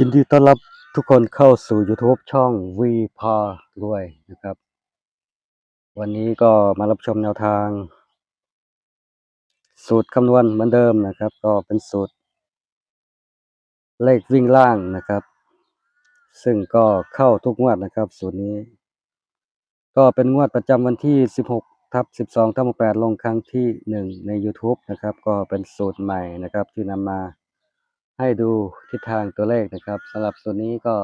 ยินดีต้อนรับทุกคนเข้าสู่ YouTube ช่องวีพารวยนะครับ วันนี้ก็มารับชมแนวทาง สูตรคำนวณเหมือนเดิมนะครับ ก็เป็นสูตร เลขวิ่งล่างนะครับ ซึ่งก็เข้าทุกงวดนะครับ สูตรนี้ ก็เป็นงวดประจำวันที่ 16ทับ12ทับ8ลงครั้งที่ 1 ใน YouTube นะครับ ก็เป็นสูตรใหม่นะครับที่นำมา ให้ดูทิศทางตัวเลขนะครับสำหรับสูตรนี้ก็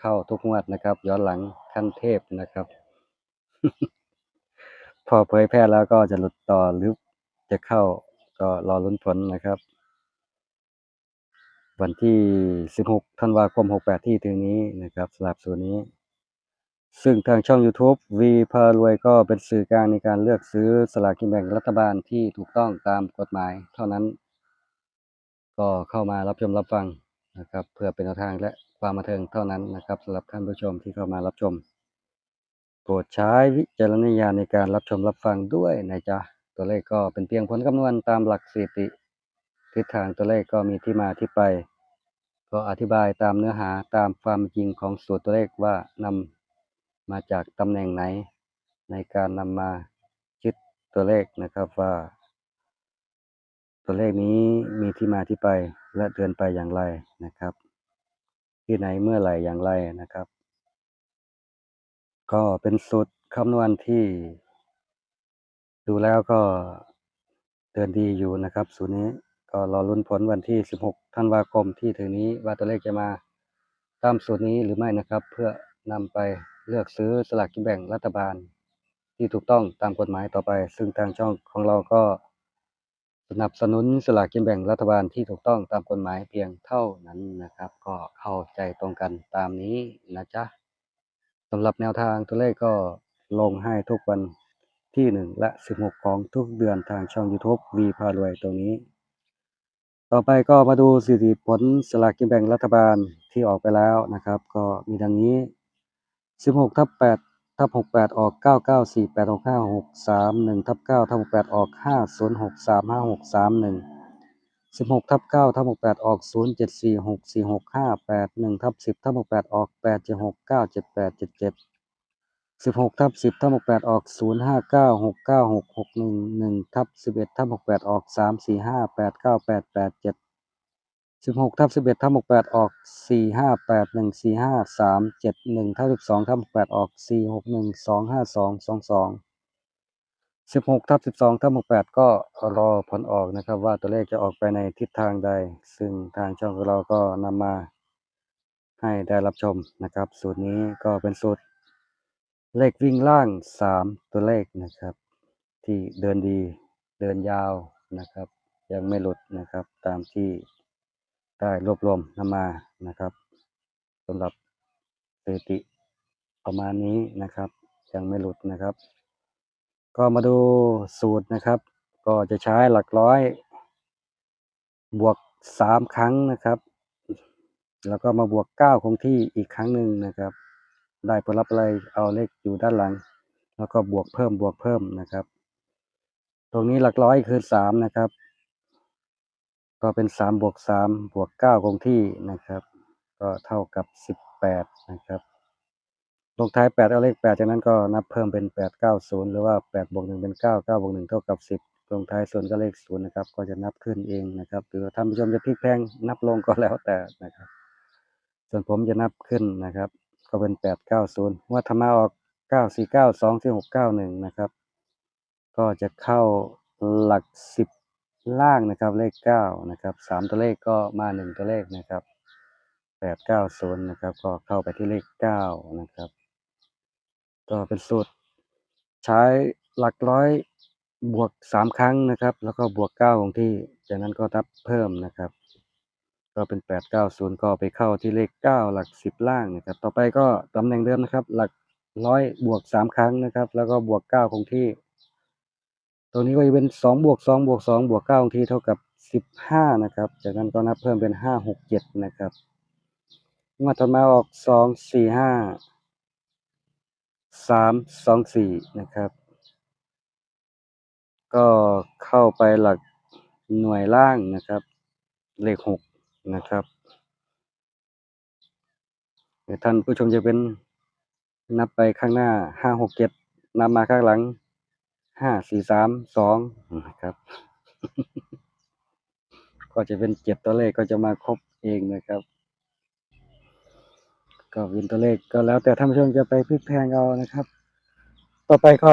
เข้าทุกงวดนะครับ ย้อนหลังขั้นเทพนะครับ พอเผยแพร่แล้วก็จะหลุดต่อหรือจะเข้าก็รอลุ้นผลนะครับ วันที่ 16ธันวาคม 68 ที่ถึงนี้นะครับสำหรับสูตรนี้ ซึ่งทางช่อง YouTube V พารวยก็เป็นสื่อกลางในการเลือกซื้อสลากกินแบ่งรัฐบาลที่ถูกต้องตามกฎหมายเท่านั้น ก็เข้ามารับชมรับฟังนะครับ เพื่อเป็นแนวทางและความบันเทิงเท่านั้นนะครับสำหรับท่านผู้ชมที่เข้ามารับชม โปรดใช้วิจารณญาณในการรับชมรับฟังด้วยนะจ๊ะตัวเลขก็เป็นเพียงผลคำนวณตามหลักสถิติ ทิศทางตัวเลขก็มีที่มาที่ไป ก็อธิบายตามเนื้อหาตามความจริงของสูตรตัวเลขว่านำมาจากตำแหน่งไหน ในการนำมาคิดตัวเลขนะครับว่า ตัวเลขนี้มีที่มาที่ไปและเดินไปอย่างไรนะครับ ที่ไหนเมื่อไหร่อย่างไรนะครับ ก็เป็นสูตรคำนวณที่ ดูแล้วก็เดินดีอยู่นะครับสูตรนี้ก็รอลุ้นผลวันที่ 16 ธันวาคมที่ถึงนี้ว่าตัวเลขจะมาตามสูตรนี้หรือไม่นะครับ เพื่อนำไปเลือกซื้อสลากกินแบ่งรัฐบาล ที่ถูกต้องตามกฎหมายต่อไป ซึ่งทางช่องของเราก็ สนับสนุนสลากกินแบ่งรัฐบาลที่ถูกต้องตามกฎหมายเพียงเท่านั้นนะครับ ก็เข้าใจตรงกันตามนี้นะจ๊ะสำหรับแนวทางตัวเลขก็ลงให้ทุกวันที่ 1 และ 16 ของทุกเดือนทางช่อง YouTube V พารวยตรงนี้ ต่อไปก็มาดูสถิติผลสลากกินแบ่งรัฐบาลที่ออกไปแล้วนะครับ ก็มีดังนี้ 16ทับ8 ทับหกแปดออกเก้าเก้าสี่แปดหกห้าหกสามหนึ่งทับเก้าทับหกแปดออกห้าศูนย์หกสามห้าหกสามหนึ่งสิบหกทับเก้าทับหกแปดออกศูนย์เจ็ดสี่หกสี่หกห้าแปดหนึ่งทับสิบทับหกแปดออกแปดเจ็ดหกเก้าเจ็ดแปดเจ็ดเจ็ดสิบหกทับสิบทับหกแปดออกศูนย์ห้าเก้าหกเก้าหกหกหนึ่งหนึ่งทับสิบเอ็ดทับหกแปดออกสามสี่ห้าแปดเก้าแปดแปดเจ็ด 345 898 87 16ทับ11ทับ68ออก458 145 371ทับ12ทับ68ออก461 252 22 16ทับ12ทับ68ก็รอผลออกนะครับ ว่าตัวเลขจะออกไปในทิศทางใด ซึ่งทางช่องของเราก็นำมาให้ได้รับชมนะครับ สูตรนี้ก็เป็นสูตรเลขวิ่งล่าง 3 ตัวเลขนะครับ ที่เดินดีเดินยาวนะครับ ยังไม่หลุดนะครับตามที่ ได้รวบรวมนำมานะครับสำหรับสถิติประมาณนี้นะครับ ยังไม่หลุดนะครับ ก็มาดูสูตรนะครับ ก็จะใช้หลักร้อย บวกสามครั้งนะครับ แล้วก็มาบวกเก้าคงที่อีกครั้งหนึ่งนะครับ ได้ผลลัพธ์อะไรเอาเลขอยู่ด้านหลัง แล้วก็บวกเพิ่มบวกเพิ่มนะครับ ตรงนี้หลักร้อยคือสามนะครับ ก็เป็นสามบวกสามบวกเก้าคงที่นะครับ ก็เท่ากับสิบแปดนะครับลงท้ายแปดเอาเลขแปดจากนั้นก็นับเพิ่มเป็นแปดเก้าศูนย์หรือว่าแปดบวกหนึ่งเป็นเก้าเก้าบวกหนึ่งเท่ากับสิบลงท้ายส่วนก็เลขศูนย์นะครับ ก็จะนับขึ้นเองนะครับหรือท่านผู้ชมจะพลิกแพลงนับลงก็แล้วแต่นะครับ ส่วนผมจะนับขึ้นนะครับ ก็เป็นแปดเก้าศูนย์ว่าธรรมาออกเก้าสี่เก้าสองสี่หกเก้าหนึ่งนะครับ ก็จะเข้าหลักสิบ ล่างนะครับเลขเก้านะครับสามตัวเลขก็มาหนึ่งตัวเลขนะครับแปดเก้าศูนย์นะครับ ก็เข้าไปที่เลขเก้านะครับ ก็เป็นสูตรใช้หลักร้อยบวกสามครั้งนะครับ แล้วก็บวกเก้าของที่ จากนั้นก็นับเพิ่มนะครับ ก็เป็นแปดเก้าศูนย์ก็ไปเข้าที่เลขเก้าหลักสิบล่างนะครับ ต่อไปก็ตำแหน่งเดิมนะครับ หลักร้อยบวกสามครั้งนะครับ แล้วก็บวกเก้าคงที่ ตรงนี้ก็จะเป็นสองบวกสองบวกสองบวกเก้าคงที่เท่ากับสิบห้านะครับ จากนั้นก็นับเพิ่มเป็นห้าหกเจ็ดนะครับงวดต่อมาออกสองสี่ห้าสามสองสี่นะครับ ก็เข้าไปหลักหน่วยล่างนะครับ เลขหกนะครับท่านผู้ชมจะเป็นนับไปข้างหน้าห้าหกเจ็ดนับมาข้างหลัง ห้าสี่สามสองนะครับ ก็จะเป็นเจ็ดตัวเลขก็จะมาครบเองนะครับ ก็วินตัวเลขก็แล้วแต่ท่านผู้ชมจะไปพลิกแพลงเอานะครับ ต่อไปก็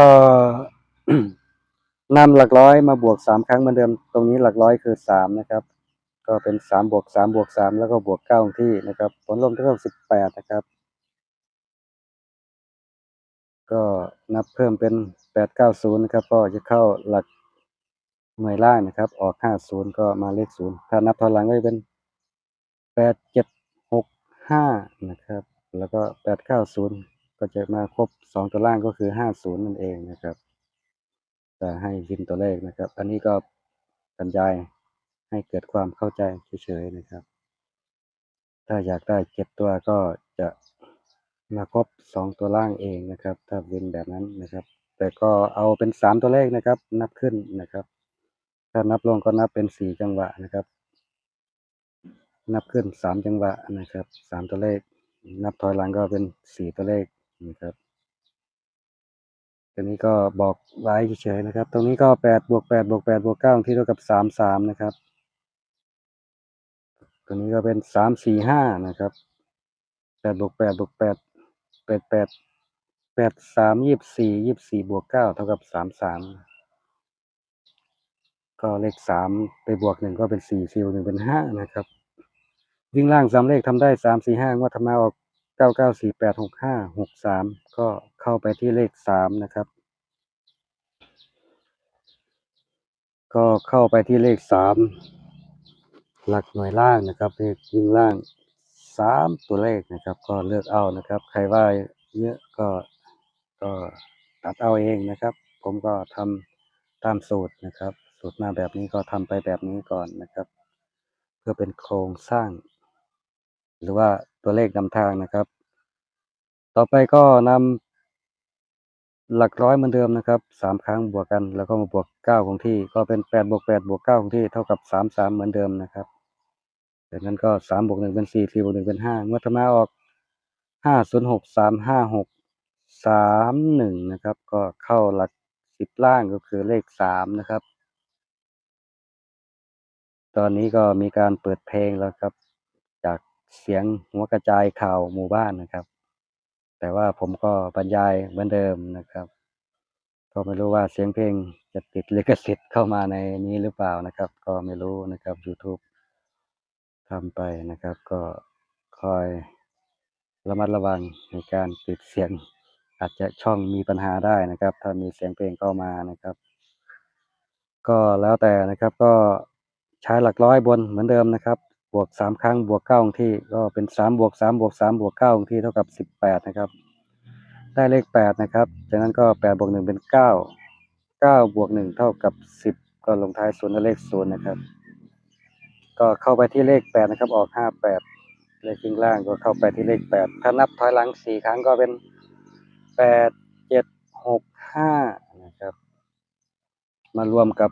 นำหลักร้อยมาบวกสามครั้งเหมือนเดิม ตรงนี้หลักร้อยคือสามนะครับ ก็เป็นสามบวกสามบวกสามแล้วก็บวกเก้าองที่นะครับ ผลรวมเท่าสิบแปดนะครับ ก็นับเพิ่มเป็น แปดเก้าศูนย์นะครับก็จะเข้าหลักหน่วยล่างนะครับ ออกห้าศูนย์ก็มาเลขศูนย์ถ้านับถอยหลังก็จะเป็นแปดเจ็ดหกห้านะครับ แล้วก็แปดเก้าศูนย์ก็จะมาครบสองตัวล่างก็คือห้าศูนย์นั่นเองนะครับจะให้พิมพ์ตัวเลขนะครับ อันนี้ก็บรรยายให้เกิดความเข้าใจเฉยๆนะครับ ถ้าอยากได้เจ็ดตัวก็จะมาครบสองตัวล่างเองนะครับ ถ้าเป็นแบบนั้นนะครับ แต่ก็เอาเป็นสามตัวเลขนะครับ นับขึ้นนะครับ ถ้านับลงก็นับเป็นสี่จังหวะนะครับ นับขึ้นสามจังหวะนะครับสามตัวเลข นับถอยหลังก็เป็นสี่ตัวเลขนะครับตัวนี้ก็บอกไว้เฉยๆนะครับ ตรงนี้ก็แปดบวกแปดบวกแปดบวกเก้าที่เท่ากับสามสามนะครับตัวนี้ก็เป็นสามสี่ห้านะครับแปดบวกแปดบวกแปดแปดแปด ดสามยี่สิบสี่ยี่สิบสี่บวกเก้าเท่ากับสามสามก็เลขสามไปบวกหนึ่งก็เป็นสี่สี่บหนึ่งเป็นห้านะครับ วิ่งล่างสามเลขทำได้สามสี่ห้างวดทำมาออกเก้าเก้าสี่แปดหกห้าหกสามก็เข้าไปที่เลขสามนะครับ ก็เข้าไปที่เลขสามหลักหน่วยล่างนะครับเลขวิ่งล่างสามตัวเลขนะครับ ก็เลือกเอานะครับ ใครว่าเยอะก็ ก็ตัดเอาเองนะครับ ผมก็ทำตามสูตรนะครับ สูตรมาแบบนี้ก็ทำไปแบบนี้ก่อนนะครับ เพื่อเป็นโครงสร้าง หรือว่าตัวเลขนำทางนะครับ ต่อไปก็นำหลักร้อยเหมือนเดิมนะครับสามครั้งบวกกัน แล้วก็มาบวกเก้าของที่ ก็เป็นแปดบวกแปดบวกเก้าของที่เท่ากับสามสามเหมือนเดิมนะครับจากนั้นก็สามบวกหนึ่งเป็นสี่สี่บวกหนึ่งเป็นห้างวดธรรมาออกห้าศูนย์หกสามห้าหก สามหนึ่งนะครับ ก็เข้าหลักสิบล่างก็คือเลขสามนะครับ ตอนนี้ก็มีการเปิดเพลงแล้วครับ จากเสียงหัวกระจายข่าวหมู่บ้านนะครับ แต่ว่าผมก็บรรยายเหมือนเดิมนะครับ ก็ไม่รู้ว่าเสียงเพลงจะติดลิขสิทธิ์เข้ามาในนี้หรือเปล่านะครับ ก็ไม่รู้นะครับ YouTube ทำไปนะครับ ก็คอยระมัดระวังในการติดเสียง อาจจะช่องมีปัญหาได้นะครับ ถ้ามีเสียงเพลงเข้ามานะครับ ก็แล้วแต่นะครับก็ใช้หลักร้อยบนเหมือนเดิมนะครับ บวกสามครั้งบวกเก้าองที่ก็เป็นสามบวกสามบวกสามบวกเก้าองที่เท่ากับสิบแปดนะครับ ได้เลขแปดนะครับ จากนั้นก็แปดบวกหนึ่งเป็นเก้าเก้าบวกหนึ่งเท่ากับสิบก็ลงท้ายศูนย์และเลขศูนย์นะครับ ก็เข้าไปที่เลขแปดนะครับ ออกห้าแปดเลขข้างล่างก็เข้าไปที่เลขแปดถ้านับถอยหลังสี่ครั้งก็เป็น แปดเจ็ดหกห้านะครับ มารวมกับ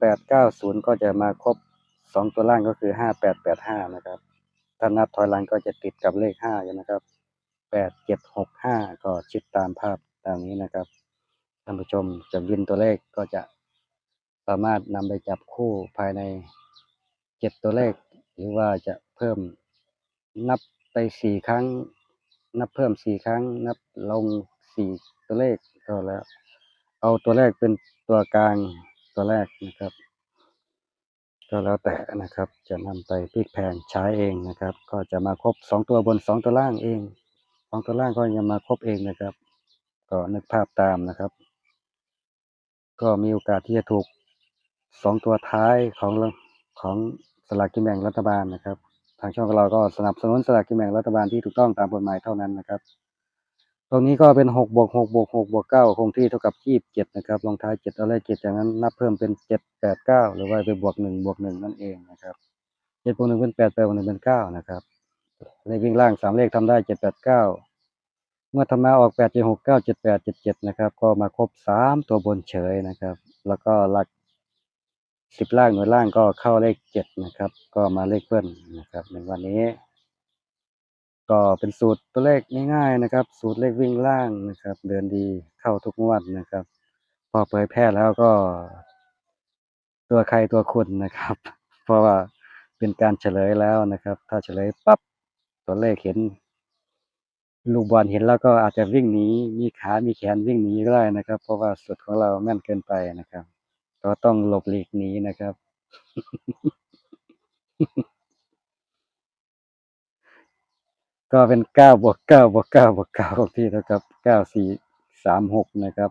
แปดเก้าศูนย์ก็จะมาครบสองตัวล่างก็คือห้าแปดแปดห้านะครับ ถ้านับถอยหลังก็จะติดกับเลขห้าอยู่นะครับแปดเจ็ดหกห้าก็ชิดตามภาพตามนี้นะครับท่านผู้ชมจะวินตัวเลขก็จะสามารถนำไปจับคู่ภายในเจ็ดตัวเลข หรือว่าจะเพิ่มนับไปสี่ครั้ง นับเพิ่มสี่ครั้ง นับลงสี่ตัวเลขก็แล้ว เอาตัวแรกเป็นตัวกลางตัวแรกนะครับ ก็แล้วแต่นะครับ จะนำไปพลิกแพลงใช้เองนะครับ ก็จะมาครบสองตัวบนสองตัวล่างเองสองตัวล่างก็ยังมาครบเองนะครับ ก็นึกภาพตามนะครับ ก็มีโอกาสที่จะถูกสองตัวท้ายของของสลากกินแบ่งรัฐบาลนะครับ ทางช่องของเราก็สนับสนุนสลากกินแบ่งรัฐบาลที่ถูกต้องตามกฎหมายเท่านั้นนะครับ ตรงนี้ก็เป็นหกบวกหกบวกหกบวกเก้าคงที่เท่ากับยี่สิบเจ็ดนะครับ ลงท้ายเจ็ดเอาเลขเจ็ดจากนั้นนับเพิ่มเป็นเจ็ดแปดเก้าหรือว่าไปบวกหนึ่งบวกหนึ่งนั่นเองนะครับเจ็ดบวกหนึ่งเป็นแปดแปดบวกหนึ่งเป็นเก้านะครับเลขวิ่งล่างสามเลขทำได้เจ็ดแปดเก้าเมื่อทำมาออกแปดเจ็ดหกเก้าเจ็ดแปดเจ็ดเจ็ดนะครับ ก็มาครบสามตัวบนเฉยนะครับ แล้วก็หลัก สิบล่างหน่วยล่างก็เข้าเลขเจ็ดนะครับ ก็มาเลขเบิ้ลนะครับ ในวันนี้ ก็เป็นสูตรตัวเลขง่ายๆนะครับ สูตรเลขวิ่งล่างนะครับ เดินดีเข้าทุกงวดนะครับ พอเผยแพร่แล้วก็ ตัวใครตัวคุณนะครับ เพราะว่าเป็นการเฉลยแล้วนะครับ ถ้าเฉลยปั๊บตัวเลขเห็นลูกบอลเห็นแล้วก็อาจจะวิ่งหนีมีขา มีแขนวิ่งหนีก็ได้นะครับ เพราะว่าสุดของเราแม่นเกินไปนะครับ ก็ต้องหลบหลีกหนีนะครับ ก็เป็นเก้าบวกเก้าบวกเก้าบวกเก้าคงที่เท่ากับเก้าสี่สามหกนะครับ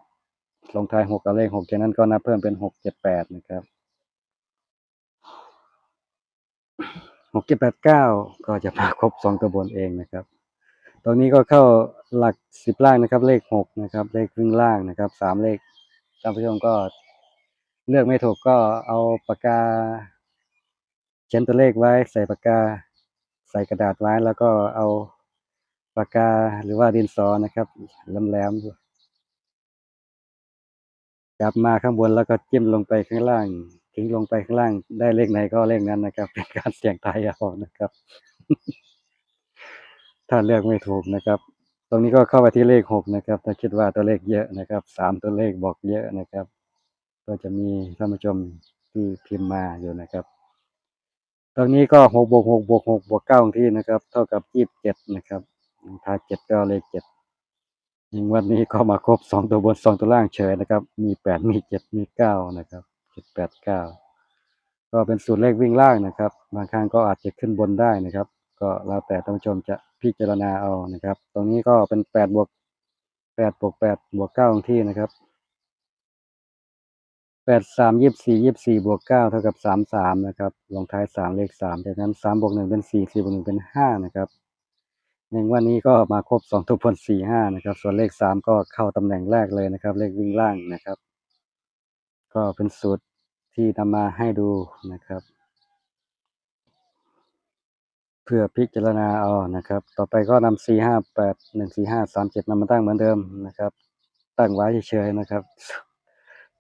ลงท้ายหกกับเลขหกจากนั้นก็นับเพิ่มเป็นหกเจ็ดแปดนะครับหกเจ็ดแปดเก้าก็จะมาครบสองตัวบนเองนะครับ ตรงนี้ก็เข้าหลักสิบล่างนะครับ เลขหกนะครับ เลขครึ่งล่างนะครับสามเลขท่านผู้ชมก็ เลือกไม่ถูกก็เอาปากกา เขียนตัวเลขไว้ ใส่ปากกา ใส่กระดาษไว้แล้วก็เอาปากกาหรือว่าดินสอนะครับแหลมๆจับมาข้างบนแล้วก็จิ้มลงไปข้างล่างทิ้งลงไปข้างล่าง ได้เลขไหนก็เลขนั้นนะครับ เป็นการเสี่ยงทายเอานะครับ ถ้าเลือกไม่ถูกนะครับ ตรงนี้ก็เข้าไปที่เลขหกนะครับ ถ้าคิดว่าตัวเลขเยอะนะครับสามตัวเลขบอกเยอะนะครับ ก็จะมีท่านผู้ชมที่พิมพ์มาอยู่นะครับ ตรงนี้ก็หกบวกหกบวกหกบวกเก้าที่นะครับ เท่ากับยี่สิบเจ็ดนะครับถ้าเจ็ดก็เลขเจ็ดยิงวันนี้ก็มาครบสองตัวบนสองตัวล่างเฉยนะครับ มีแปดมีเจ็ดมีเก้านะครับเจ็ดแปดเก้าก็เป็นสูตรเลขวิ่งล่างนะครับ บางครั้งก็อาจจะขึ้นบนได้นะครับ ก็แล้วแต่ท่านผู้ชมจะพิจารณาเอานะครับ ตรงนี้ก็เป็นแปดบวกแปดบวกแปดบวกเก้าที่นะครับ แปดสามยี่สี่ยี่สี่บวกเก้าเท่ากับสามสามนะครับลงท้ายสามเลขสามจากนั้นสามบวกหนึ่งเป็นสี่สี่บวกหนึ่งเป็นห้านะครับในวันนี้ก็มาครบสองตัวบนสี่ห้านะครับ ส่วนเลขสามก็เข้าตำแหน่งแรกเลยนะครับ เลขวิ่งล่างนะครับ ก็เป็นสูตรที่นำมาให้ดูนะครับ เพื่อพิจารณาเอานะครับ ต่อไปก็นำ4 5 8 1 4 5 3 7นำมาตั้งเหมือนเดิมนะครับ ตั้งไว้เฉยๆนะครับ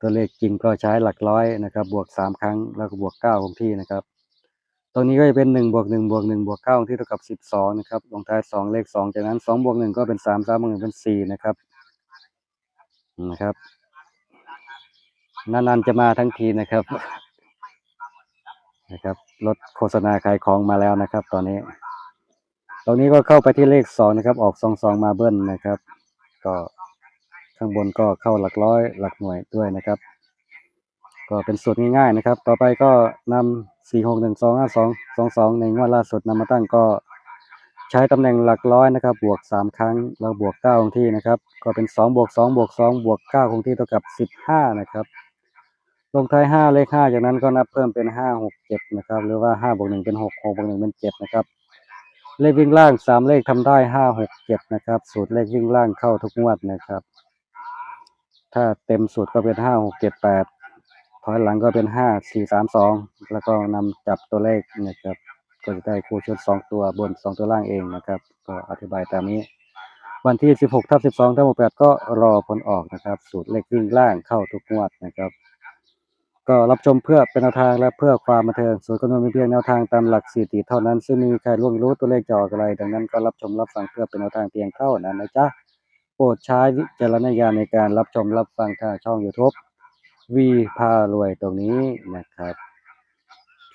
ตัวเลขจริงก็ใช้หลักร้อยนะครับ บวกสามครั้งแล้วก็บวกเก้าคงที่นะครับ ตรงนี้ก็จะเป็นหนึ่งบวกหนึ่งบวกหนึ่งบวกเก้าคงที่เท่ากับสิบสองนะครับลงท้ายสองเลขสองจากนั้นสองบวกหนึ่งก็เป็นสามสามบวกหนึ่งเป็นสี่นะครับนะครับนานๆจะมาทั้งทีนะครับนะครับรถโฆษณาขายของมาแล้วนะครับ ตอนนี้ ตรงนี้ก็เข้าไปที่เลขสองนะครับ ออกสองสองมาเบิ้ลนะครับ ก็ ข้างบนก็เข้าหลักร้อยหลักหน่วยด้วยนะครับ ก็เป็นสูตรง่ายๆนะครับ ต่อไปก็นำสี่หกหนึ่งสองห้าสองสองสองในงวดล่าสุดนำมาตั้งก็ใช้ตำแหน่งหลักร้อยนะครับ บวกสามครั้งแล้วบวกเก้าคงที่นะครับ ก็เป็นสองบวกสองบวกสองบวกเก้าคงที่เท่ากับสิบห้านะครับ ลงท้ายห้าเลขห้าจากนั้นก็นับเพิ่มเป็นห้าหกเจ็ดนะครับ หรือว่าห้าบวกหนึ่งเป็นหกหกบวกหนึ่งเป็นเจ็ดนะครับเลขวิ่งล่างสามเลขทำได้ห้าหกเจ็ดนะครับ สูตรเลขวิ่งล่างเข้าทุกงวดนะครับ ถ้าเต็มสูตรก็เป็นห้าหกเจ็ดแปดถอยหลังก็เป็นห้าสี่สามสองแล้วก็นำจับตัวเลขนะครับ ก็จะได้คู่ชุดสองตัวบนสองตัวล่างเองนะครับ ก็อธิบายตามนี้วันที่สิบหกทับสิบสองทับแปดก็รอผลออกนะครับ สูตรเลขวิ่งล่างเข้าทุกงวดนะครับ ก็รับชมเพื่อเป็นแนวทางและเพื่อความบันเทิงส่วนคำนวณเป็นเพียงแนวทางตามหลักสถิติเท่านั้น ซึ่งมีใครล่วงรู้ตัวเลขจออกอะไร ดังนั้นก็รับชมรับฟังเพื่อเป็นแนวทางเพียงเท่านั้นนะจ๊ะ ปรดใช้วิจารณญาณในการรับชมรับฟังทางช่อง YouTube วีพารวยตรงนี้นะครับ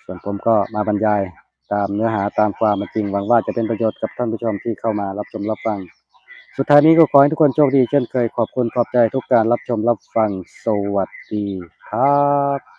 ส่วนผมก็มาบรรยายตามเนื้อหาตามความเป็นจริงหวังว่าจะเป็นประโยชน์กับท่านผู้ชมที่เข้ามารับชมรับฟัง สุดท้ายนี้ก็ขอให้ทุกคนโชคดีเช่นเคยขอบคุณขอบใจทุกการรับชมรับฟังสวัสดีครับ